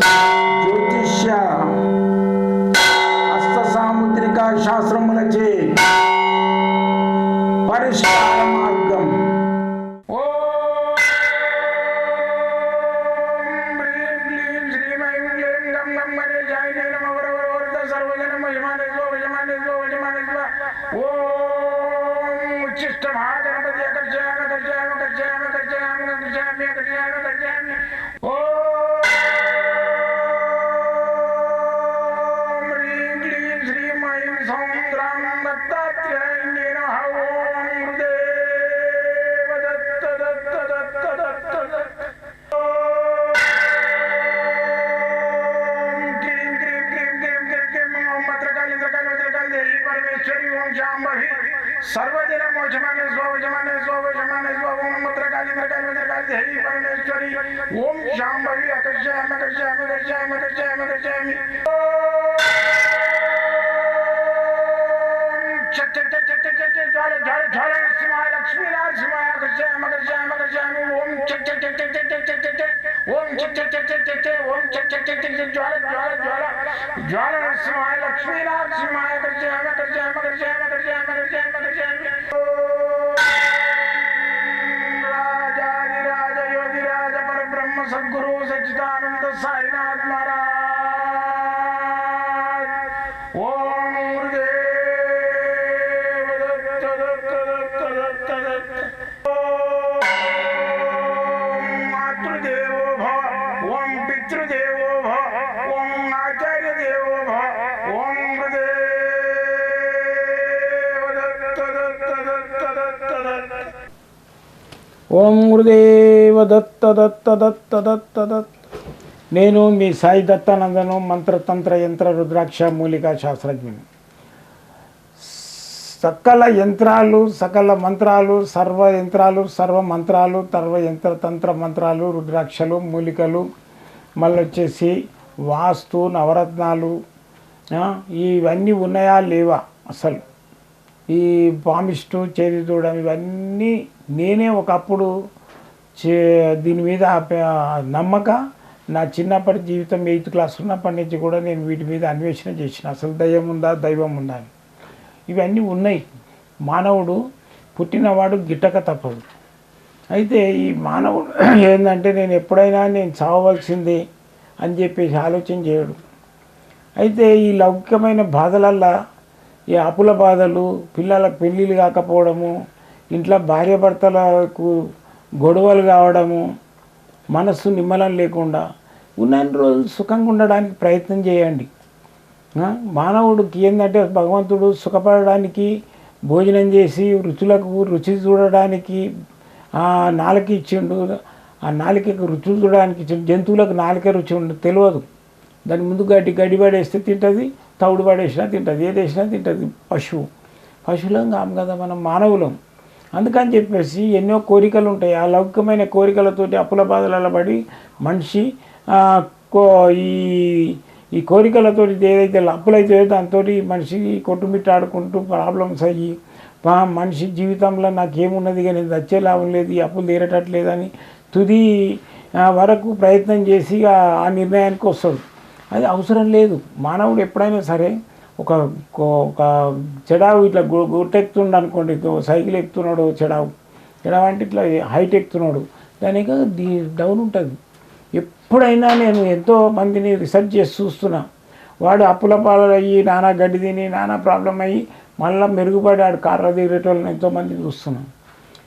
జ్యోతిష హస్త సాముద్రిక శాస్త్రములచే పరిష్కార మార్గం. ఓం ఉచ్చిష్టమాగణపతి అకర్షయామ కర్షయామ కర్షయామ కర్షయామ కర్షయామ కర్షయామ शरीरं जाम्बहि सर्वदिनं मोचमाने स्ववजमाने स्ववजमाने स्वं मुद्रकालि मृकालि मृकालि धैः परमेश्वरी। ॐ जाम्बहि अकर्षयामि अकर्षयामि अकर्षयामि अकर्षयामि अकर्षयामि ज्वाल ज्वाल ज्वाल नरसिंहाय लक्ष्मीनारसिंहाय अकर्षयामि अकर्षयामि अकर्षयामि ॐ चक् चक् चक् ఓం చచ్చచ్చచ్చచ్చే ఓం చచ్చచ్చచ్చచ్చే జ్వాల జ్వాల జ్వాల జ్వాల నరసింహాయ లక్ష్మీ నరసింహాయ గర్జయ గర్జయ గర్జయ గర్జయ గర్జయ గర్జయ గర్జయ ఓం గురుదేవ దత్త దత్త దత్త దత్త దత్త. నేను మీ సాయి దత్తానందను మంత్రతంత్ర యంత్ర రుద్రాక్ష మూలికా శాస్త్రజ్ఞుని. సకల యంత్రాలు సకల మంత్రాలు సర్వ యంత్రాలు సర్వ మంత్రాలు సర్వ యంత్ర తంత్ర మంత్రాలు రుద్రాక్షలు మూలికలు మళ్ళీ వచ్చేసి వాస్తు నవరత్నాలు ఇవన్నీ ఉన్నాయా లేవా అసలు? ఈ పామిస్టు చేతి దూడం ఇవన్నీ నేనే ఒకప్పుడు చే దీని మీద నమ్మక నా చిన్నప్పటి జీవితం ఎయిత్ క్లాస్ ఉన్నప్పటి నుంచి కూడా నేను వీటి మీద అన్వేషణ చేసిన. అసలు దయ్యం ఉందా దైవం ఉందా అని. ఇవన్నీ ఉన్నాయి. మానవుడు పుట్టినవాడు గిట్టక తప్పదు. అయితే ఈ మానవుడు ఏంటంటే నేను ఎప్పుడైనా నేను చావవలసిందే అని చెప్పేసి ఆలోచన చేయడు. అయితే ఈ లౌకికమైన బాధలల్లా ఈ అప్పుల బాధలు పిల్లలకు పెళ్ళిళ్ళు కాకపోవడము ఇంట్లో భార్యాభర్తలకు గొడవలు కావడము మనస్సు నిమ్మలం లేకుండా ఉన్నన్ని రోజులు సుఖంగా ఉండడానికి ప్రయత్నం చేయండి. మానవుడికి ఏంటంటే భగవంతుడు సుఖపడడానికి భోజనం చేసి రుచులకు రుచి చూడడానికి ఆ నాలుక ఇచ్చిండు. ఆ నాలుకకు రుచి చూడడానికి ఇచ్చిండు. జంతువులకు నాలుక రుచి ఉండదు తెలియదు. దాని ముందు గడ్డి గడ్డి పడేస్తే తింటుంది. తౌడు పడేసినా తింటుంది ఏది వేసినా తింటుంది పశువు. పశువులం కాము కదా మనం మానవులం. అందుకని చెప్పేసి ఎన్నో కోరికలు ఉంటాయి. ఆ లౌకికమైన కోరికలతోటి అప్పుల బాధలలో పడి మనిషి కో ఈ ఈ కోరికలతోటి ఏదైతే అప్పులైతే దాంతో మనిషి కొట్టుమిట్టాడుకుంటూ ప్రాబ్లమ్స్ అయ్యి మనిషి జీవితంలో నాకేమున్నది కానీ వచ్చే లాభం లేదు ఈ అప్పులు తీరటట్లేదని తుది వరకు ప్రయత్నం చేసి ఆ నిర్ణయానికి వస్తాడు. అది అవసరం లేదు. మానవుడు ఎప్పుడైనా సరే ఒక కో- ఒక చెడావు ఇట్లా గుట్టెక్తుండు అనుకోండి సైకిల్ ఎక్కుతున్నాడు చెడావు. చెడావు అంటే ఇట్లా హైట్ ఎక్కుతున్నాడు దానికి దీ డౌన్ ఉంటుంది. ఎప్పుడైనా నేను ఎంతో మందిని రీసెర్చ్ చేసి చూస్తున్నా. వాడు అప్పుల పాలయ్యి నానా గడ్డి తిని నానా ప్రాబ్లం అయ్యి మళ్ళీ మెరుగుపడి ఆడు కార్ర దిగేటోళ్ళని ఎంతోమంది చూస్తున్నాం.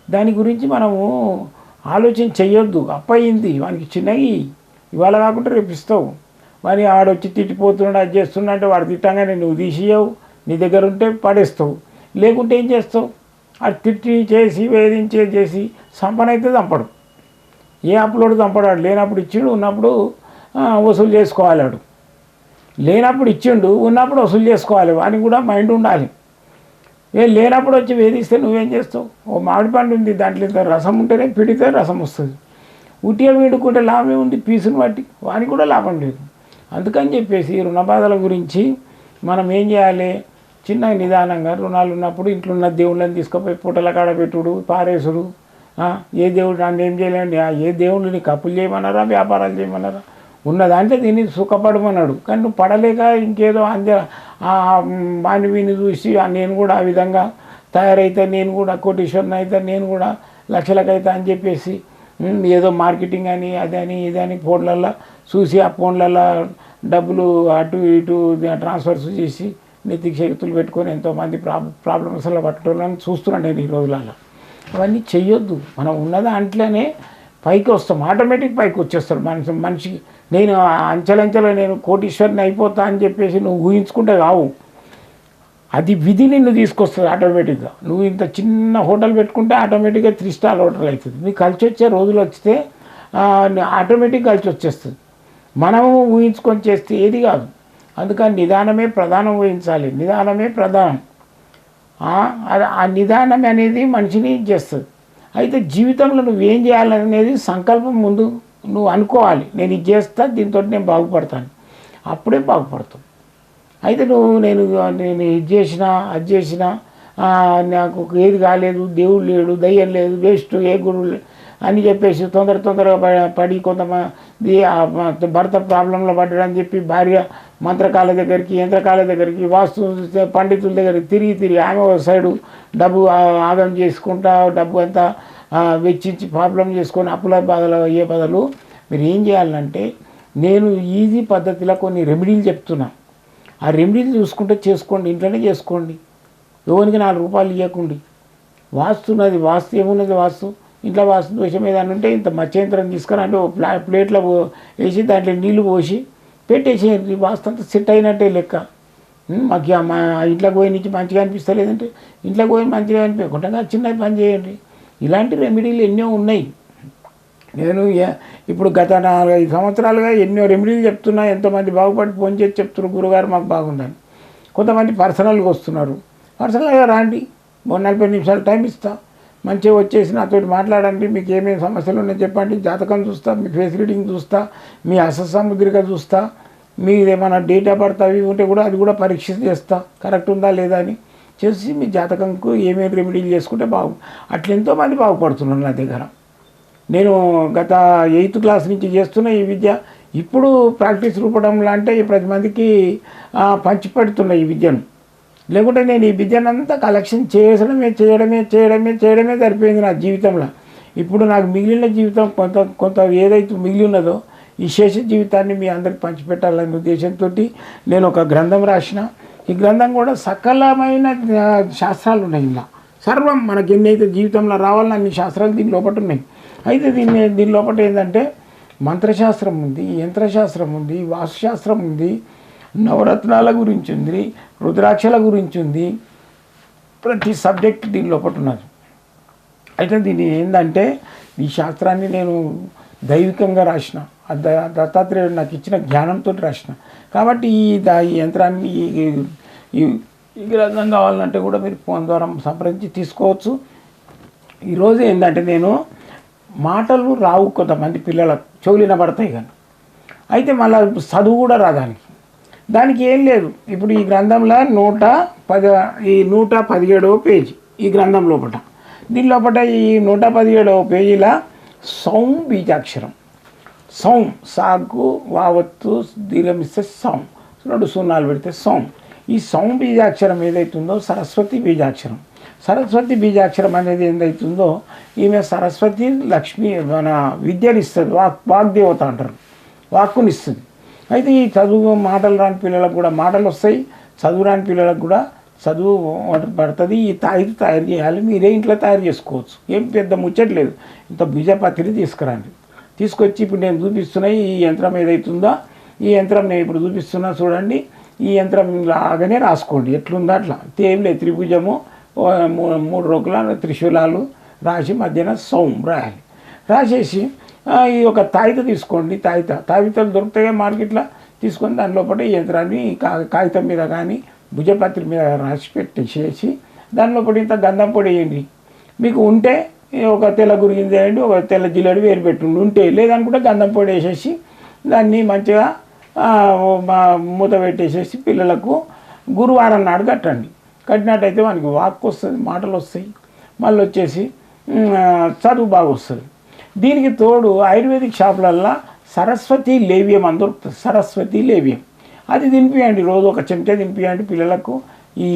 దాని గురించి మనము ఆలోచన చెయ్యొద్దు. అప్పయింది వానికి చిన్నవి ఇవాళ కాకుండా రేపు ఇస్తావు. మరి ఆడొచ్చి తిట్టిపోతున్నాడు అది చేస్తున్నా అంటే వాడు తిట్టంగానే నువ్వు తీసియవు నీ దగ్గర ఉంటే పడేస్తావు. లేకుంటే ఏం చేస్తావు? అది తిట్టి చేసి వేధించే చేసి సంపనైతే చంపడు ఏ అప్పులోడు చంపడాడు లేనప్పుడు ఇచ్చిండు ఉన్నప్పుడు వసూలు చేసుకోవాలి వాడు లేనప్పుడు ఇచ్చిండు ఉన్నప్పుడు వసూలు చేసుకోవాలి. అని కూడా మైండ్ ఉండాలి. ఏ లేనప్పుడు వచ్చి వేధిస్తే నువ్వేం చేస్తావు? ఓ మామిడి పండు ఉంది దాంట్లో ఇంత రసం ఉంటేనే పిడితే రసం వస్తుంది. ఉట్టిగా వీడుకుంటే లాభం ఉంది పీసుని బట్టి. వానికి కూడా లాభం లేదు. అందుకని చెప్పేసి రుణ బాధల గురించి మనం ఏం చేయాలి? చిన్న నిదానంగా రుణాలు ఉన్నప్పుడు ఇంట్లో ఉన్న దేవుళ్ళని తీసుకుపోయి పూటల కాడ పెట్టుడు పారేసుడు ఏ దేవుడు నన్ను ఏం చేయలేండి? ఆ, ఏ దేవుళ్ళు నీకు అప్పులు చేయమన్నారా? వ్యాపారాలు చేయమన్నారా? ఉన్నదంటే దీన్ని సుఖపడమన్నాడు. కానీ నువ్వు పడలేక ఇంకేదో అంద వాని వీని చూసి నేను కూడా ఆ విధంగా తయారైతే నేను కూడా కోటీశ్వరుని అయితే నేను కూడా లక్షలకైతే అని చెప్పేసి ఏదో మార్కెటింగ్ అని అదని ఇదని ఫోన్లల్లో చూసి ఆ ఫోన్లలో డబ్బులు అటు ఇటు ట్రాన్స్ఫర్స్ చేసి నెత్తికి శక్తులు పెట్టుకొని ఎంతోమంది ప్రాబ్ ప్రాబ్లమ్స్లో పట్టుకోవాలని చూస్తున్నాను నేను ఈ రోజులలో అవన్నీ చెయ్యొద్దు. మనం ఉన్నది అంట్లోనే పైకి వస్తాం. ఆటోమేటిక్ పైకి వచ్చేస్తారు మనిషి మనిషికి. నేను అంచెలంచెల అంచెలంచెలో నేను కోటీశ్వరిని అయిపోతా అని చెప్పేసి నువ్వు ఊహించుకుంటే కావు అది విధి నిన్ను తీసుకొస్తుంది ఆటోమేటిక్గా. నువ్వు ఇంత చిన్న హోటల్ పెట్టుకుంటే ఆటోమేటిక్గా త్రీ స్టార్ హోటల్ అవుతుంది. నీకు కలిసి వచ్చే రోజులు వస్తే ఆటోమేటిక్ కలిసి వచ్చేస్తుంది మనము ఊహించుకొని చేస్తే ఏది కాదు. అందుకని నిదానమే ప్రధానం ఊహించాలి. నిదానమే ప్రధానం. ఆ, అది- ఆ నిదానం అనేది మనిషిని చేస్తుంది. అయితే జీవితంలో నువ్వేం చేయాలనేది సంకల్పం ముందు నువ్వు అనుకోవాలి. నేను ఇది చేస్తా దీంతో నేను బాగుపడతాను. అప్పుడే బాగుపడతావు. అయితే నువ్వు నేను నేను ఇది చేసిన అది చేసిన నాకు ఏది కాలేదు దేవుడు లేడు దయ్యం లేదు వేస్ట్ ఏ గురువు అని చెప్పేసి తొందర తొందరగా పడి కొంత భర్త ప్రాబ్లంలో పడ్డాడని చెప్పి భార్య మంత్రకాల దగ్గరికి యంత్రకాల దగ్గరికి వాస్తు పండితుల దగ్గరికి తిరిగి తిరిగి ఆమె ఒక సైడు డబ్బు ఆదం ఆగం చేసుకుంటా డబ్బు అంతా వెచ్చించి ప్రాబ్లం చేసుకొని అప్పుల బాధలు అయ్యే బదులు మీరు ఏం చేయాలంటే నేను ఈజీ పద్ధతిలో కొన్ని రెమెడీలు చెప్తున్నా. ఆ రెమెడీలు చూసుకుంటే చేసుకోండి ఇంట్లోనే చేసుకోండి. ఎవరికి నాలుగు రూపాయలు ఇవ్వకండి వాస్తున్నది వాస్తు ఏమున్నది వాస్తు? ఇంట్లో వాస్తు దోషం ఏదైనా ఉంటే ఇంత మత్స్యంత్రం తీసుకుని అంటే ప్లా ప్లేట్లో వేసి దాంట్లో నీళ్ళు పోసి పెట్టేసేయండి వాస్తు అంతా సెట్ అయినట్టే లెక్క. మాకు మా ఇంట్లోకి పోయి నుంచి మంచిగా అనిపిస్తలేదంటే ఇంట్లోకి పోయి మంచిగా అనిపించకుండా చిన్న పని చేయండి. ఇలాంటి రెమెడీలు ఎన్నో ఉన్నాయి. నేను ఇప్పుడు గత నాలుగైదు సంవత్సరాలుగా ఎన్నో రెమెడీలు చెప్తున్నా ఎంతోమంది బాగుపడి ఫోన్ చేసి చెప్తున్నారు గురుగారు మాకు బాగుందని. కొంతమంది పర్సనల్గా వస్తున్నారు. పర్సనల్గా రాండి. మూడు నలభై నిమిషాలు టైం ఇస్తాను మంచిగా వచ్చేసి నాతో మాట్లాడండి మీకు ఏమేమి సమస్యలు ఉన్నాయో చెప్పండి. జాతకం చూస్తా మీ ఫేస్ రీడింగ్ చూస్తా మీ అససముద్రిక చూస్తా మీదేమైనా ఏమైనా డేట్ ఆఫ్ బర్త్ అవి ఉంటే కూడా అది కూడా పరీక్ష చేస్తా. కరెక్ట్ ఉందా లేదా అని చేసి మీ జాతకంకు ఏమేమి రెమెడీలు చేసుకుంటే బాగు అట్లా ఎంతోమంది బాగుపడుతున్నారు నా దగ్గర. నేను గత ఎయిత్ క్లాస్ నుంచి చేస్తున్న ఈ విద్య ఇప్పుడు ప్రాక్టీస్ రూపడంలో అంటే ప్రతి మందికి ఆ, ఈ విద్యను. లేకుంటే నేను ఈ విద్యనంతా కలెక్షన్ చేసడమే చేయడమే చేయడమే చేయడమే సరిపోయింది నా జీవితంలో. ఇప్పుడు నాకు మిగిలిన జీవితం కొంత కొంత ఏదైతే మిగిలి ఉన్నదో ఈ శేష జీవితాన్ని మీ అందరికి పంచిపెట్టాలనే ఉద్దేశంతో నేను ఒక గ్రంథం రాసిన. ఈ గ్రంథం కూడా సకలమైన శాస్త్రాలు ఉన్నాయి ఇలా సర్వం మనకి ఎన్నైతే జీవితంలో రావాలని అన్ని శాస్త్రాలు దీని లోపల ఉన్నాయి. అయితే దీన్ని దీని లోపల ఏంటంటే మంత్రశాస్త్రం ఉంది యంత్రశాస్త్రం ఉంది వాస్తుశాస్త్రం ఉంది నవరత్నాల గురించి ఉంది రుద్రాక్షల గురించి ఉంది. ప్రతి సబ్జెక్ట్ దీని లోపల ఉన్నది. అయితే దీని ఏంటంటే ఈ శాస్త్రాన్ని నేను దైవికంగా రాసిన ఆ ద- దత్తాత్రేయుడు నాకు ఇచ్చిన జ్ఞానంతో రాసిన. కాబట్టి ఈ ద- ఈ యంత్రాన్ని ఈ ఈ- గ్రంథం కావాలంటే కూడా మీరు ఫోన్ ద్వారా సంప్రదించి తీసుకోవచ్చు. ఈరోజు ఏంటంటే నేను మాటలు రావు కొంతమంది పిల్లలకు చెవులిన పడతాయి కానీ. అయితే మళ్ళీ చదువు కూడా రాదానికి. దానికి ఏం లేదు. ఇప్పుడు ఈ గ్రంథంలో నూట పద ఈ నూట పదిహేడవ పేజీ ఈ గ్రంథం లోపల దీని లోపల ఈ నూట పదిహేడవ పేజీలో సౌం బీజాక్షరం. సౌం సాగు వావత్తు దీర్ఘమిస్తే సౌం. రెండు సున్నాలు పెడితే సౌం. ఈ సౌం బీజాక్షరం ఏదైతుందో సరస్వతి బీజాక్షరం. సరస్వతి బీజాక్షరం అనేది ఏదైతుందో ఈమె సరస్వతి లక్ష్మి మన విద్యనిస్తుంది వాక్ వాగ్దేవత అంటారు. వాక్కునిస్తుంది. అయితే ఈ చదువు మాటలు రాని పిల్లలకు కూడా మాటలు వస్తాయి. చదువు రాని పిల్లలకు కూడా చదువు పడుతుంది. ఈ తాయిది తయారు చేయాలి. మీరే ఇంట్లో తయారు చేసుకోవచ్చు. ఏం పెద్ద ముచ్చట్లేదు ఇంత బీజపత్రి తీసుకురండి. తీసుకొచ్చి ఇప్పుడు నేను చూపిస్తున్న ఈ యంత్రం ఏదైతుందో ఈ యంత్రం నేను ఇప్పుడు చూపిస్తున్నా చూడండి. ఈ యంత్రం లాగానే రాసుకోండి. ఎట్లుందో అట్లా. తేమిలే లేదు త్రిభుజము మూ- మూడు రోజుల త్రిశూలాలు రాసి మధ్యన సౌం రాయాలి. రాసేసి ఈ ఒక తాయిత తీసుకోండి తాయిత. తాయితలు దొరుకుతాయి మార్కెట్లో? తీసుకొని దాని లోపల ఈ యంత్రాన్ని కా- కాగితం మీద కానీ భుజపత్రి మీద రాసి పెట్టేసేసి దాని లోపల ఇంత గంధం పొడి వేయండి. మీకు ఉంటే ఒక తెల్ల గురిగింజ వేయండి ఒక తెల్ల జిల్లడి వేరు పెట్టుండి. ఉంటే లేదనుకుంటే గంధం పొడి వేసేసి దాన్ని మంచిగా మా- మూత పెట్టేసేసి పిల్లలకు గురువారం నాడు కట్టండి. కట్టినట్టయితే మనకి వాక్ వస్తుంది మాటలు వస్తాయి మళ్ళీ వచ్చేసి చదువు బాగా వస్తుంది దీనికి తోడు ఆయుర్వేదిక్ షాపులల్లా సరస్వతి లేవ్యం అని దొరుకుతుంది. సరస్వతి లేవ్యం. అది తినిపియండి. రోజు ఒక చెంచా తినిపియండి పిల్లలకు. ఈ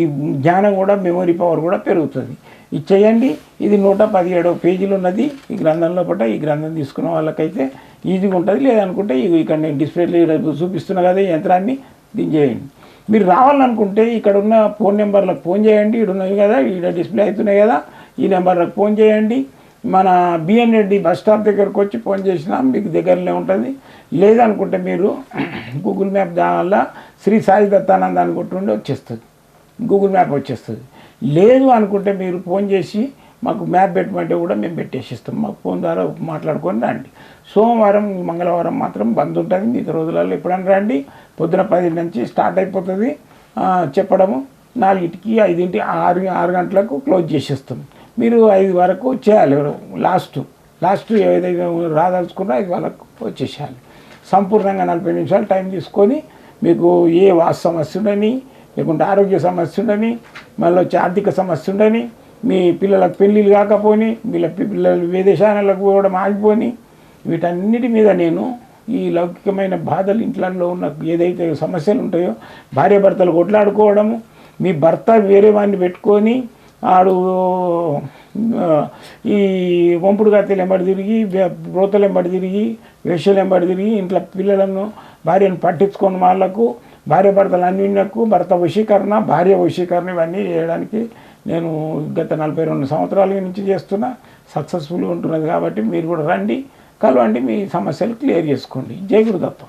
జ్ఞానం కూడా మెమొరీ పవర్ కూడా పెరుగుతుంది. ఇది చేయండి. ఇది నూట పదిహేడవ పేజీలు ఉన్నది. ఈ గ్రంథంలో పట్ట ఈ గ్రంథం తీసుకున్న వాళ్ళకైతే ఈజీగా ఉంటుంది. లేదనుకుంటే ఇగో ఇక్కడ నేను డిస్ప్లేలో చూపిస్తున్నా కదా ఈ యంత్రాన్ని దీన్ని చేయండి. మీరు రావాలనుకుంటే ఇక్కడ ఉన్న ఫోన్ నెంబర్లకు ఫోన్ చేయండి. ఇక్కడ ఉన్నవి కదా ఈడ డిస్ప్లే అవుతున్నాయి కదా ఈ నెంబర్లకు ఫోన్ చేయండి. మన బిఎన్ రెడ్డి బస్ స్టాప్ దగ్గరకు వచ్చి ఫోన్ చేసినా మీకు దగ్గరనే ఉంటుంది. లేదనుకుంటే మీరు గూగుల్ మ్యాప్ దానివల్ల శ్రీ సాయి దత్తానంద అని కొట్టుండి వచ్చేస్తుంది. గూగుల్ మ్యాప్ వచ్చేస్తుంది. లేదు అనుకుంటే మీరు ఫోన్ చేసి మాకు మ్యాప్ పెట్టమంటే కూడా మేము పెట్టేసిస్తాం. మాకు ఫోన్ ద్వారా మాట్లాడుకొని రండి. సోమవారం మంగళవారం మాత్రం బంద్ ఉంటుంది. మిగతా రోజులలో ఎప్పుడైనా రండి. పొద్దున పది నుంచి స్టార్ట్ అయిపోతుంది. చెప్పడము నాలుగింటికి ఐదింటి ఆరు ఆరు గంటలకు క్లోజ్ చేసేస్తాం. మీరు ఐదు వరకు చేయాలి. లాస్ట్ లాస్ట్ ఏదైతే రాదలుచుకున్నా ఐదు వరకు వచ్చేసేయాలి సంపూర్ణంగా నలభై నిమిషాలు టైం తీసుకొని మీకు ఏ వాస్తు సమస్య ఉండని లేకుంటే ఆరోగ్య సమస్య ఉండని మళ్ళీ వచ్చి ఆర్థిక సమస్య ఉండని మీ పిల్లలకు పెళ్ళిళ్ళు కాకపోని వీళ్ళ పిల్లలు విదేశాలకు పోవడం ఆగిపోని వీటన్నిటి మీద నేను ఈ లౌకికమైన బాధలు ఇంట్లో ఉన్న ఏదైతే సమస్యలు ఉంటాయో భార్యాభర్తలు కొట్లాడుకోవడము మీ భర్త వేరే వాడిని పెట్టుకొని ఆడు ఈ వంపుడు గత్తెలు ఎంబడి తిరిగి బ్రోతలు ఎంబడి తిరిగి వేషలు ఎంబడి తిరిగి ఇంట్లో పిల్లలను భార్యను పట్టించుకొని వాళ్ళకు భార్య భర్తలు అన్నింటికు భర్త వశీకరణ భార్య వశీకరణ ఇవన్నీ చేయడానికి నేను గత నలభై రెండు సంవత్సరాల నుంచి చేస్తున్నా. సక్సెస్ఫుల్గా ఉంటున్నది కాబట్టి మీరు కూడా రండి కలవండి మీ సమస్యలు క్లియర్ చేసుకోండి. జై గురుదత్తం.